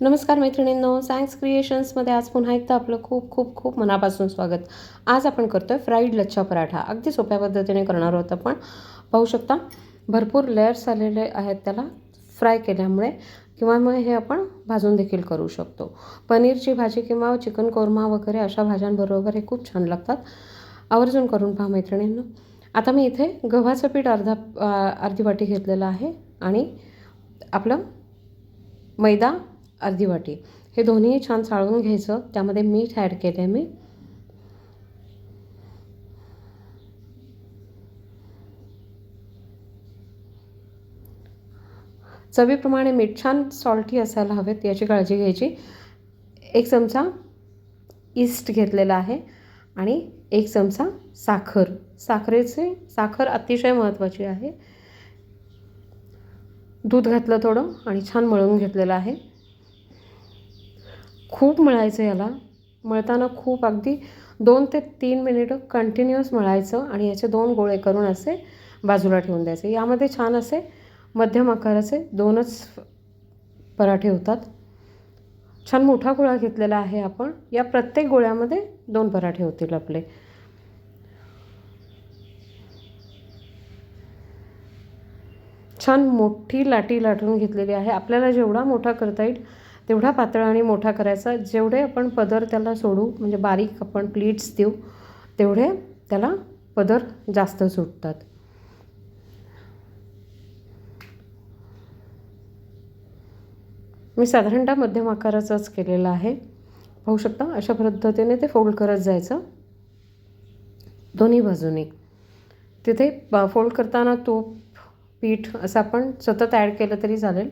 नमस्कार मैत्रिणींनो सायन्स क्रिएशन्समध्ये आज पुन्हा एकदा आपलं खूप खूप खूप मनापासून स्वागत. आज आपण करतो आहे फ्राईड लच्छा पराठा. अगदी सोप्या पद्धतीने करणार होतं पण पाहू शकता भरपूर लेअर्स आलेले आहेत त्याला फ्राय केल्यामुळे किंवा मग हे आपण भाजून देखील करू शकतो. पनीरची भाजी किंवा चिकन कोरमा वगैरे अशा भाज्यांबरोबर हे खूप छान लागतात. आवर्जून करून पहा मैत्रिणींनो. आता मी इथे गव्हाचं पीठ अर्धा अर्धी वाटी घेतलेलं आहे आणि आपलं मैदा अर्धी वाटी. हे दोन्ही छान चाळून घ्यायचं. त्यामध्ये मीठ ॲड केलं आहे मी. चवीप्रमाणे मीठ छान सॉल्टी असायला हवेत याची काळजी घ्यायची. एक चमचा ईस्ट घेतलेला आहे आणि एक चमचा साखर. साखरेचे साखर अतिशय महत्त्वाची आहे. दूध घातलं थोडं आणि छान मळून घेतलेलं आहे. खूप मळायचं याला. मळताना खूप अगदी दोन ते तीन मिनिटं कंटिन्युअस मळायचं आणि याचे दोन गोळे करून असे बाजूला ठेवून द्यायचे. यामध्ये छान असे मध्यम आकाराचे दोनच पराठे होतात. छान मोठा गोळा घेतलेला आहे आपण. या प्रत्येक गोळ्यामध्ये दोन पराठे होतील आपले. छान मोठी लाटी लाटून घेतलेली आहे. आपल्याला जेवढा मोठा करता येईल तेवढा पातळ आणि मोठा करायचा. जेवढे आपण पदर त्याला सोडू म्हणजे बारीक आपण प्लीट्स देऊ तेवढे त्याला पदर जास्त सुटतात. मी साधारणतः मध्यम आकाराचाच केलेला आहे. पाहू शकता अशा पद्धतीने ते फोल्ड करत जायचं. दोन्ही बाजूने. तिथे फोल्ड करताना तूप पीठ असं आपण सतत ॲड केलं तरी चालेल.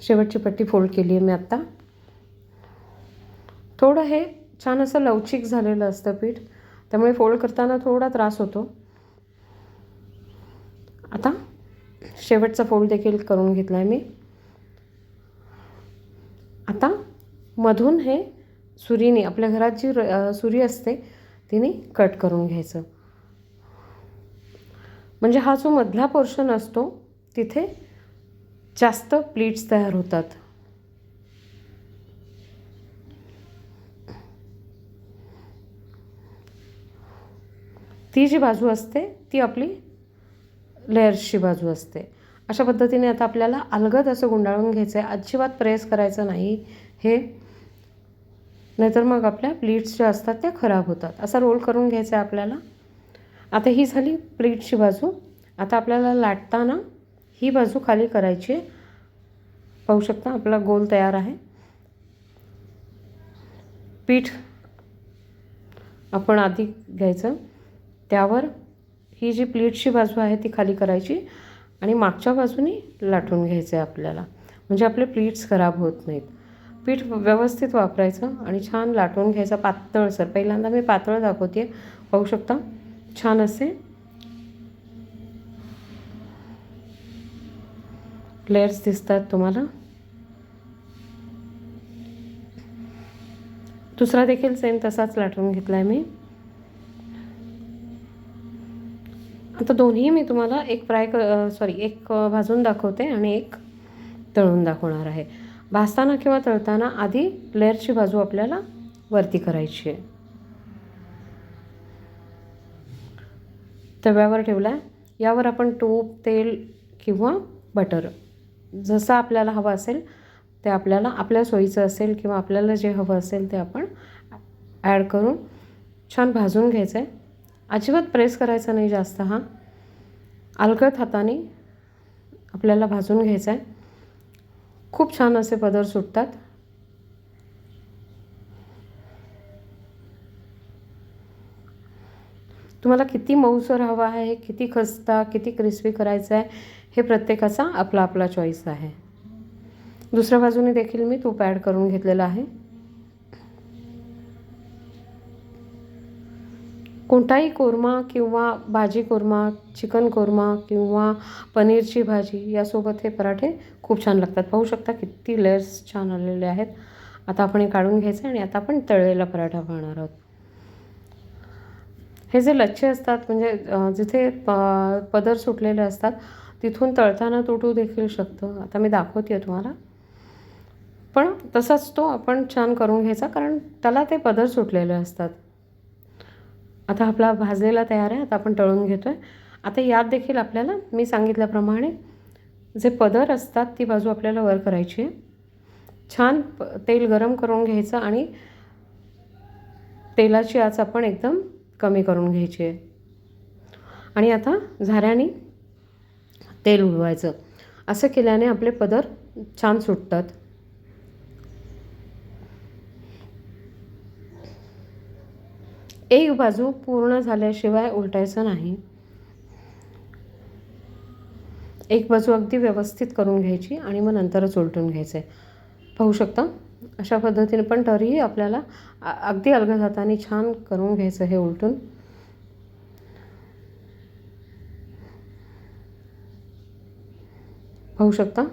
शेवटची पट्टी फोल्ड केली आहे मी आत्ता थोडं हे छान असं लवचिक झालेलं असतं पीठ. त्यामुळे फोल्ड करताना थोडा त्रास होतो. आता शेवटचा फोल्ड देखील करून घेतला आहे मी. आता मधून हे सुरीने आपल्या घरात जी र- सुरी असते तिने कट करून घ्यायचं. म्हणजे हा जो मधला पोर्शन असतो तिथे जास्त प्लीट्स तयार होतात. ती जी बाजू असते ती आपली लेअर्सची बाजू असते. अशा पद्धतीने आता आपल्याला अलगद असं गुंडाळून घ्यायचं आहे अजिबात प्रेस करायचं नाही हे. नाहीतर मग आपल्या प्लीट्स ज्या असतात त्या खराब होतात. असा रोल करून घ्यायचा आहे आपल्याला. आता ही झाली प्लीटची बाजू. आता आपल्याला लाटताना ही बाजू खाली करायची. आहे पाहू शकता आपला गोल तयार आहे. पीठ आपण आधी घ्यायचं. त्यावर ही जी प्लेटची बाजू आहे ती खाली करायची आणि मागच्या बाजूने लाटून घ्यायचं आहे आपल्याला. म्हणजे आपले प्लीट्स खराब होत नाहीत. पीठ व्यवस्थित वापरायचं आणि छान लाटून घ्यायचं पातळसर पहिल्यांदा मी पातळ दाखवते पाहू शकता छान असे लेअर्स दिसतात तुम्हाला दुसरा देखील सेम तसाच लाटून घेतला आहे मी आता दोन्ही मी तुम्हाला एक फ्राय क सॉरी एक भाजून दाखवते आणि एक तळून दाखवणार आहे. भाजताना किंवा तळताना आधी लेअरची बाजू आपल्याला वरती करायची आहे. तव्यावर ठेवला आहे यावर आपण तूप तेल किंवा बटर जसं आपल्याला हवं असेल ते आपल्याला आपल्या सोयीचं असेल किंवा आपल्याला जे हवं असेल ते आपण ॲड करून छान भाजून घ्यायचं आहे अजिबात प्रेस करायचा नाही जास्त हा. अलगद हाताने आपल्याला भाजून घ्यायचं आहे खूप छान असे पदर सुटतात. तुम्हाला किती मऊसर हवा आहे किती खस्ता किती क्रिस्पी करायचं आहे हे प्रत्येकाचा आपला आपला चॉईस आहे. दुसऱ्या बाजूने देखील मी तूप ॲड करून घेतलेलं आहे. कोणताही कोरमा किंवा भाजी कोरमा चिकन कोरमा किंवा पनीरची भाजी यासोबत हे पराठे खूप छान लागतात. पाहू शकता किती लेअर्स छान आलेले आहेत. आता आपण हे काढून घ्यायचं आणि आता आपण तळलेला पराठा पाहणार आहोत. हे जे लच्छे असतात म्हणजे जिथे प पदर सुटलेले असतात तिथून तळताना तुटू देखील शकतं. आता मी दाखवते आहे तुम्हाला. पण तसाच तो आपण छान करून घ्यायचा कारण त्याला ते पदर सुटलेले असतात. आता आपला भाजलेला तयार आहे आता आपण तळून घेतो आहे आता यात देखील आपल्याला मी सांगितल्याप्रमाणे जे पदर असतात ती बाजू आपल्याला वर करायची आहे. छान प तेल गरम करून घ्यायचं आणि तेलाची आच आपण एकदम कमी करून घ्यायची आहे. आणि आता झाऱ्याने तेल उडवायचं. असं केल्याने आपले पदर छान सुटतात. एक बाजू पूर्ण झाल्याशिवाय उलटायचं नाही. एक बाजू अगदी व्यवस्थित करून घ्यायची आणि मग नंतरच उलटून घ्यायचं आहे पाहू शकता? अशा पद्धतीने पण तरीही आपल्याला अगदी अलगद हाताने छान करून घ्यायचं हे उलटून. पाहू शकता.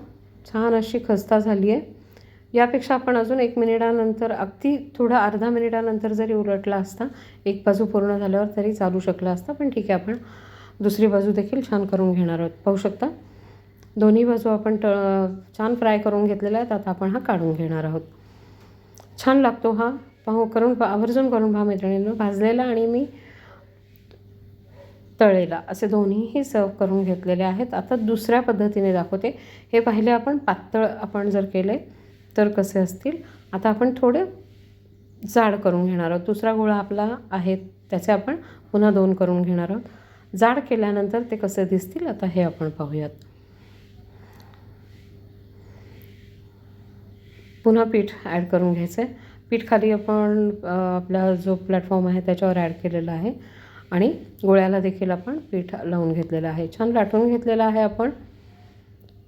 छान अशी खस्ता झाली आहे. यापेक्षा आपण अजून एक मिनिटानंतर अगदी थोडा अर्धा मिनिटानंतर जरी उलटला असता एक बाजू पूर्ण झाल्यावर तरी चालू शकला असता पण ठीक आहे आपण दुसरी बाजू देखील छान करून घेणार आहोत. पाहू शकता. दोन्ही बाजू आपण ट छान फ्राय करून घेतलेल्या आहेत आता आपण हा काढून घेणार आहोत. छान लागतो हा. पाहू करून आवर्जून करून पहा मैत्रिणींनो. भाजलेला आणि मी तळेला. असे दोन्हीही सर्व करून घेतलेले आहेत. आता दुसऱ्या पद्धतीने दाखवते. हे पाहिले आपण पातळ आपण जर केले तर कसे असतील? आता आपण थोडे जाड करून घेणार आहोत. दुसरा गोळा आपला आहे त्याचे आपण पुन्हा दोन करून घेणार आहोत. जाड केल्यानंतर ते कसे दिसतील आता हे आपण पाहूयात. पुन्हा पीठ ॲड करून घ्यायचं आहे पीठ खाली आपण आपला जो प्लॅटफॉर्म आहे त्याच्यावर ॲड केलेला आहे. आणि गोळ्याला देखील आपण पीठ लावून घेतलेलं आहे. छान लाटून घेतलेलं आहे आपण.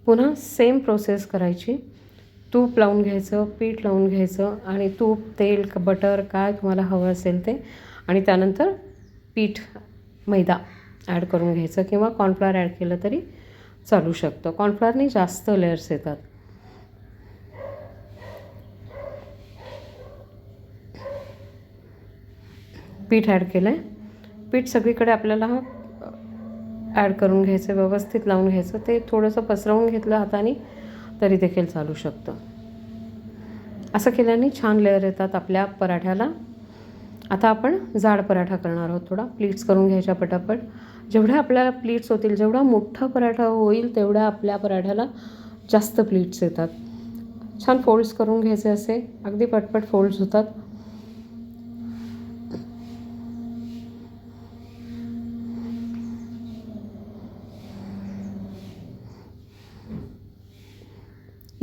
पुन्हा सेम प्रोसेस करायची. तूप लावून घ्यायचं पीठ लावून घ्यायचं आणि तूप तेल क- बटर काय तुम्हाला हवं असेल ते. आणि त्यानंतर पीठ मैदा ॲड करून घ्यायचं किंवा कॉर्नफ्लॉवर ॲड केलं तरी चालू शकतं. कॉर्नफ्लॉवरनी जास्त लेअर्स येतात. पीठ ॲड केलं आहे पीठ सगळीकडे आपल्याला ॲड करून घ्यायचं व्यवस्थित लावून घ्यायचं. ते थोडंसं पसरवून घेतलं हाताने तरी देखील चालू शकतं. असं केल्याने छान लेअर येतात आपल्या पराठ्याला. आता आपण जाड पराठा करणार आहोत थोडा. प्लीट्स करून घ्यायच्या पटापट. जेवढ्या आपल्याला प्लीट्स होतील जेवढा मोठा पराठा होईल तेवढ्या आपल्या पराठ्याला जास्त प्लीट्स येतात. छान फोल्ड्स करून घ्यायचे असे. अगदी पटपट फोल्ड्स होतात.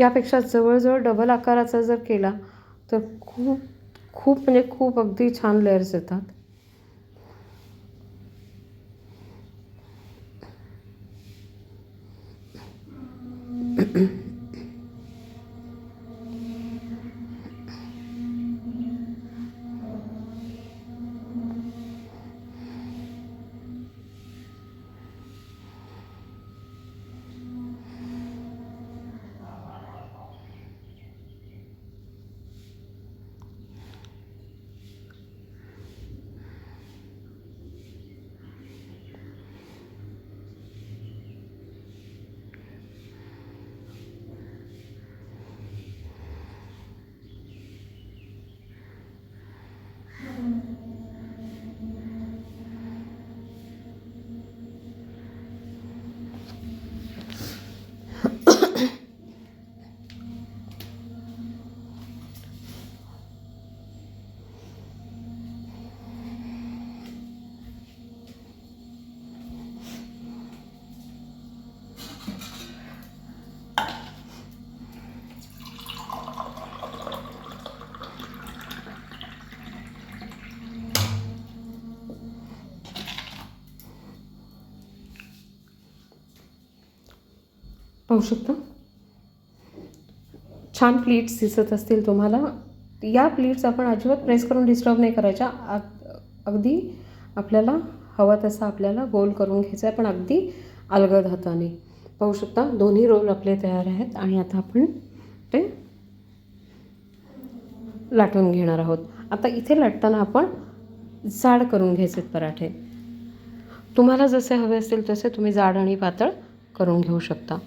यापेक्षा जवळजवळ डबल आकाराचा जर केला तर खूप खूप म्हणजे खूप अगदी छान लेअर्स येतात. पाहू शकता छान प्लीट्स दिसत असतील तुम्हाला. या प्लीट्स आपण अजिबात प्रेस करून डिस्टर्ब नाही करायच्या. आ- अगदी आपल्याला हवा तसा आपल्याला गोल करून घ्यायचा आहे पण अगदी अलगद हाताने. पाहू शकता दोन्ही रोल आपले तयार आहेत आणि आता आपण ते लाटून घेणार आहोत. आता इथे लाटताना आपण जाड करून घ्यायचे पराठे. तुम्हाला जसे हवे असतील तसे तुम्ही जाड आणि पातळ करून घेऊ शकता.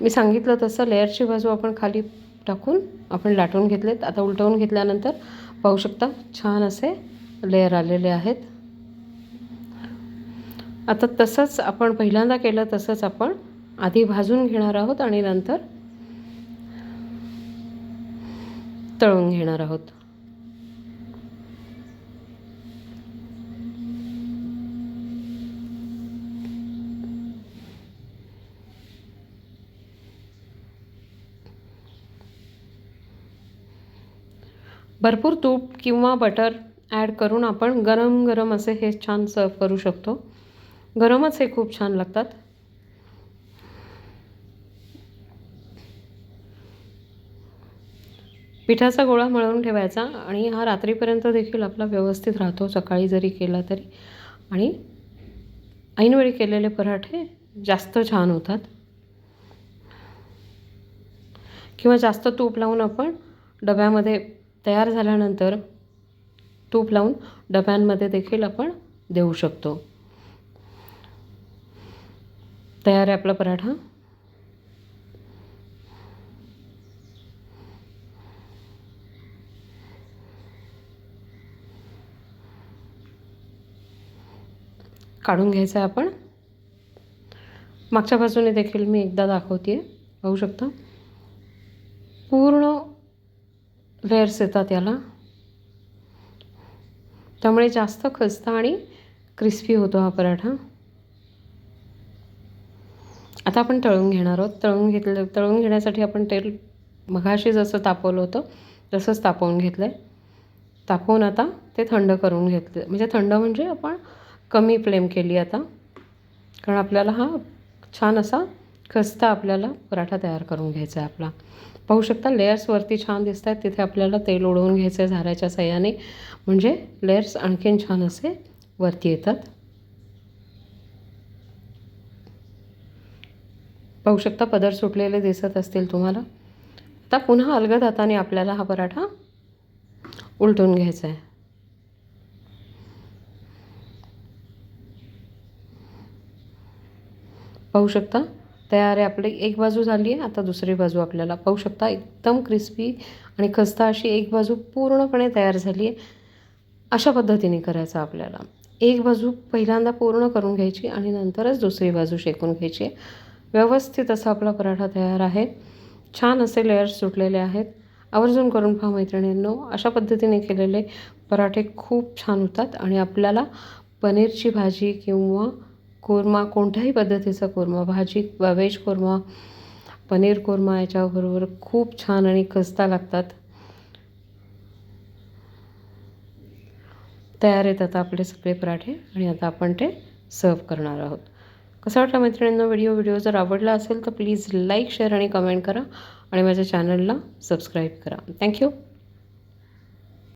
मी सांगितलं तसं लेअरची बाजू आपण खाली टाकून आपण लाटून घेतलेत. आता उलटवून घेतल्यानंतर पाहू शकता छान असे लेअर आलेले आहेत. आता तसंच आपण पहिल्यांदा केलं तसंच आपण आधी भाजून घेणार आहोत आणि नंतर तळून घेणार आहोत. भरपूर तूप किंवा बटर ॲड करून आपण गरम गरम असे हे छान सर्व करू शकतो. गरमच हे खूप छान लागतात. पिठाचा गोळा मळून ठेवायचा आणि हा रात्रीपर्यंत देखील आपला व्यवस्थित राहतो. सकाळी जरी केला तरी. आणि ऐनवेळी केलेले पराठे जास्त छान होतात. किंवा जास्त तूप लावून आपण डब्यामध्ये तयार झाल्यानंतर तूप लावून डब्यांमध्ये देखील आपण देऊ शकतो. तयार आहे आपला पराठा. काढून घ्यायचा आहे आपण. मागच्या बाजूने देखील मी एकदा दाखवते आहे पाहू शकता. पूर्ण लेयर्स येतात याला. त्यामुळे जास्त खस्ता आणि क्रिस्पी होतो हा पराठा. आता आपण तळून घेणार आहोत. तळून घेतलं तळून घेण्यासाठी आपण तेल मघाशी जसं तापवलं होतं तसंच तापवून घेतलं आहे तापवून आता ते थंड करून घेतलं. म्हणजे थंड म्हणजे आपण कमी फ्लेम केली आता. कारण आपल्याला हा छान असा खस्ता आपल्याला पराठा तयार करून घ्यायचा आहे आपला. पाहू शकता लेअर्सवरती छान दिसत आहेत तिथे आपल्याला तेल ओढवून घ्यायचं आहे झाऱ्याच्या सहाय्याने म्हणजे लेयर्स आणखीन छान असे वरती येतात. पाहू शकता पदर सुटलेले दिसत असतील तुम्हाला. आता पुन्हा अलगद हाताने आपल्याला हा पराठा उलटून घ्यायचा आहे. पाहू शकता तयार आहे आपली एक बाजू झाली आहे आता दुसरी बाजू आपल्याला पाहू शकता. एकदम क्रिस्पी आणि खस्ता अशी एक बाजू पूर्णपणे तयार झाली आहे. अशा पद्धतीने करायचं आपल्याला. एक बाजू पहिल्यांदा पूर्ण करून घ्यायची आणि नंतरच दुसरी बाजू शेकून घ्यायची. आहे व्यवस्थित असा आपला पराठा तयार आहे. छान असे लेअर्स सुटलेले आहेत. आवर्जून करून पहा मैत्रिणींनो अशा पद्धतीने केलेले पराठे खूप छान होतात आणि आपल्याला पनीरची भाजी किंवा कोरमा कोणत्याही पद्धतीचा कोरमा भाजी व्हेज कोरमा पनीर कोरमा याच्याबरोबर खूप छान आणि खस्ता लागतात. तयार आहेत आता आपले सगळे पराठे आणि आता आपण ते सर्व करणार आहोत. कसं वाटलं मैत्रिणींना व्हिडिओ व्हिडिओ जर आवडला असेल तर प्लीज लाईक शेअर आणि कमेंट करा आणि माझ्या चॅनलला सबस्क्राईब करा. थँक्यू.